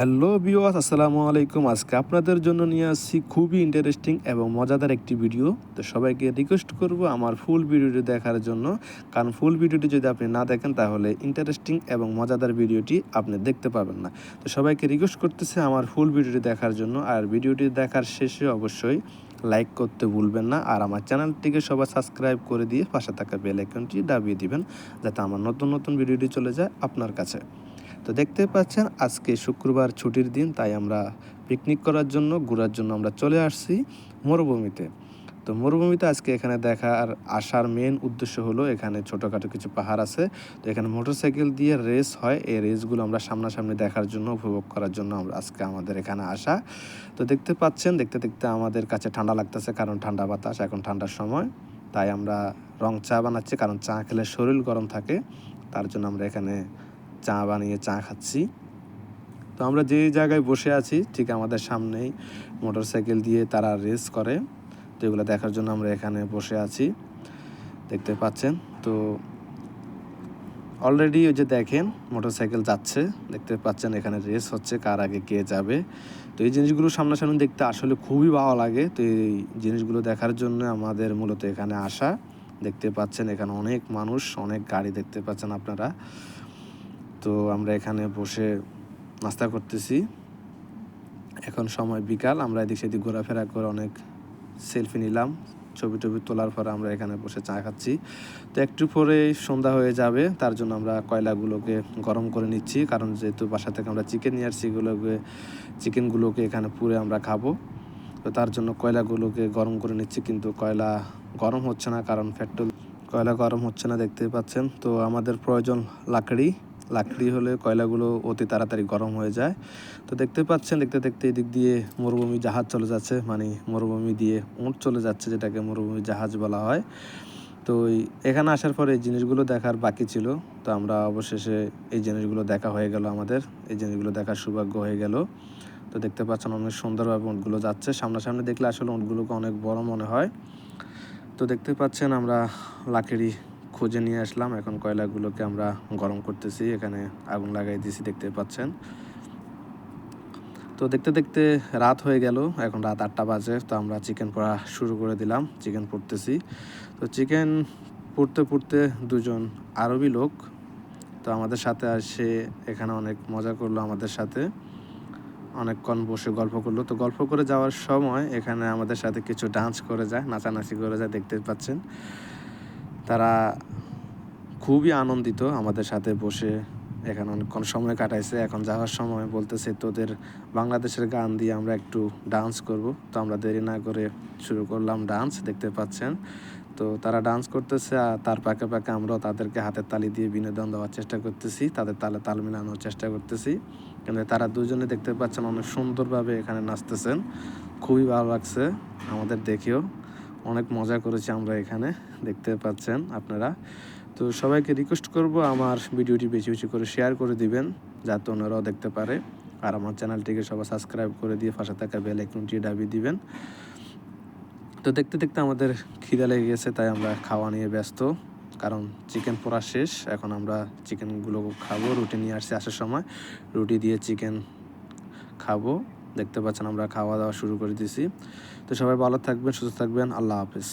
Hello বিওয়াস আসসালামু আলাইকুম। আজকে আপনাদের জন্য নিয়ে আসছি খুবই ইন্টারেস্টিং এবং মজাদার একটি ভিডিও তো সবাইকে রিকোয়েস্ট করব আমার ফুল ভিডিওটি দেখার জন্য। কারণ ফুল ভিডিওটি যদি আপনি না দেখেন, তাহলে ইন্টারেস্টিং এবং মজাদার ভিডিওটি আপনি দেখতে পাবেন না। তো সবাইকে রিকোয়েস্ট করতেছে আমার ফুল ভিডিওটি দেখার জন্য। আর ভিডিওটি দেখার শেষে অবশ্যই লাইক করতে ভুলবেন না। আর আমার চ্যানেলটিকে সবাই সাবস্ক্রাইব করে দিয়ে পাশে থাকা বেল আইকনটি দাবিয়ে দিবেন, যাতে আমার নতুন নতুন ভিডিওটি চলে যায় আপনার কাছে। তো দেখতে পাচ্ছেন, আজকে শুক্রবার ছুটির দিন, তাই আমরা পিকনিক করার জন্য, ঘোরার জন্য আমরা চলে আসছি মরুভূমিতে। তো মরুভূমিতে আজকে এখানে দেখার আসার মেন উদ্দেশ্য হলো, এখানে ছোটোখাটো কিছু পাহাড় আছে। তো এখানে মোটরসাইকেল দিয়ে রেস হয়। এই রেসগুলো আমরা সামনাসামনি দেখার জন্য, উপভোগ করার জন্য আমরা আজকে আমাদের এখানে আসা। তো দেখতে পাচ্ছেন, দেখতে দেখতে আমাদের কাছে ঠান্ডা লাগতেছে, কারণ ঠান্ডা বাতাস, এখন ঠান্ডার সময়। তাই আমরা রং চা বানাচ্ছি, কারণ চা খেলে শরীর গরম থাকে। তার জন্য আমরা এখানে চা বানিয়ে চা খাচ্ছি। তো আমরা যে জায়গায় বসে আছি, ঠিক আমাদের সামনেই মোটর সাইকেল দিয়ে তারা রেস করে। তো এগুলো দেখার জন্য আমরা এখানে বসে আছি। দেখতে পাচ্ছেন? তো অলরেডি ওই যে দেখেন মোটর সাইকেল যাচ্ছে। দেখতে পাচ্ছেন এখানে রেস হচ্ছে, কার আগে কে যাবে। তো এই জিনিসগুলো সামনাসামনি দেখতে আসলে খুবই ভালো লাগে। তো এই জিনিসগুলো দেখার জন্য আমাদের মূলত এখানে আসা। দেখতে পাচ্ছেন এখানে অনেক মানুষ, অনেক গাড়ি দেখতে পাচ্ছেন আপনারা। তো আমরা এখানে বসে নাস্তা করতেছি। এখন সময় বিকাল, আমরা এদিক সেদিক ঘোরাফেরা করে অনেক সেলফি নিলাম। ছবি টবি তোলার পরে আমরা এখানে বসে চা খাচ্ছি। তো একটু পরে সন্ধ্যা হয়ে যাবে, তার জন্য আমরা কয়লাগুলোকে গরম করে নিচ্ছি। কারণ যেহেতু বাসা থেকে আমরা চিকেন নিয়ে আসছি, এগুলোকে চিকেনগুলোকে এখানে পুরে আমরা খাব। তো তার জন্য কয়লাগুলোকে গরম করে নিচ্ছি, কিন্তু কয়লা গরম হচ্ছে না, কারণ পেট্রোল কয়লা গরম হচ্ছে না দেখতে পাচ্ছেন। তো আমাদের প্রয়োজন লাকড়ি। লাকড়ি হলে কয়লাগুলো অতি তাড়াতাড়ি গরম হয়ে যায়। তো দেখতে পাচ্ছেন, দেখতে দেখতে এদিক দিয়ে মরুভূমি জাহাজ চলে যাচ্ছে মানে মরুভূমি দিয়ে উঁট চলে যাচ্ছে, যেটাকে মরুভূমি জাহাজ বলা হয়। তো এখানে আসার পরে এই জিনিসগুলো দেখার বাকি ছিল। তো আমরা অবশেষে এই জিনিসগুলো দেখা হয়ে গেল আমাদের। এই জিনিসগুলো দেখার সৌভাগ্য হয়ে গেল। তো দেখতে পাচ্ছেন অনেক সুন্দরভাবে উঁটগুলো যাচ্ছে। সামনাসামনি দেখলে আসলে উঁটগুলোকে অনেক বড় মনে হয়। তো দেখতে পাচ্ছেন আমরা লাকড়ি খুঁজে নিয়ে আসলাম। এখন কয়লাগুলোকে আমরা গরম করতেছি, এখানে আগুন লাগাই দিয়েছি দেখতে পাচ্ছেন। তো দেখতে দেখতে রাত হয়ে গেল, এখন রাত আটটা বাজে, তো আমরা চিকেন পড়া শুরু করে দিলাম, চিকেন পড়তেছি। তো চিকেন পড়তে পড়তে দুজন আরবি লোক, তো আমাদের সাথে আসে এখানে অনেক মজা করল আমাদের সাথে। অনেকক্ষণ বসে গল্প করল। তো গল্প করে যাওয়ার সময় এখানে আমাদের সাথে কিছু ডান্স করে যায়, নাচানাচি করে যায়, দেখতে পাচ্ছেন। তারা খুবই আনন্দিত আমাদের সাথে বসে। এখানে অনেকক্ষণ সময় কাটাইছে, এখন যাওয়ার সময় বলতেছে, তোদের বাংলাদেশের গান দিয়ে আমরা একটু ডান্স করব। তো আমরা দেরি না করে শুরু করলাম ডান্স দেখতে পাচ্ছেন। তো তারা ডান্স করতেছে আর তার পাকে পাকে আমরাও তাদেরকে হাতের তালি দিয়ে বিনোদন দেওয়ার চেষ্টা করতেছি, তাদের তালে তাল মেলানোর চেষ্টা করতেছি। কিন্তু তারা দুজনে দেখতে পাচ্ছেন অনেক সুন্দরভাবে এখানে নাচতেছেন। খুবই ভালো লাগছে আমাদের দেখেও। অনেক মজা করেছি আমরা এখানে, দেখতে পাচ্ছেন আপনারা। তো সবাইকে রিকোয়েস্ট করব আমার ভিডিওটি বেশি বেশি করে শেয়ার করে দিবেন, যাতে ওনারাও দেখতে পারে। আর আমার চ্যানেলটিকে সবাই সাবস্ক্রাইব করে দিয়ে পাশে থাকা বেল আইকনটি দাবিয়ে দিবেন। তো দেখতে দেখতে আমাদের খিদা লেগে গেছে, তাই আমরা খাওয়া নিয়ে ব্যস্ত। কারণ চিকেন পোড়া শেষ, এখন আমরা চিকেনগুলো খাব, রুটি নিয়ে আসছি আসার সময়। রুটি দিয়ে চিকেন খাব। দেখতে পাচ্ছেন, আমরা খাওয়া দাওয়া শুরু করে দিয়েছি তো সবাই ভালো থাকবেন, সুস্থ থাকবেন, আল্লাহ হাফিজ।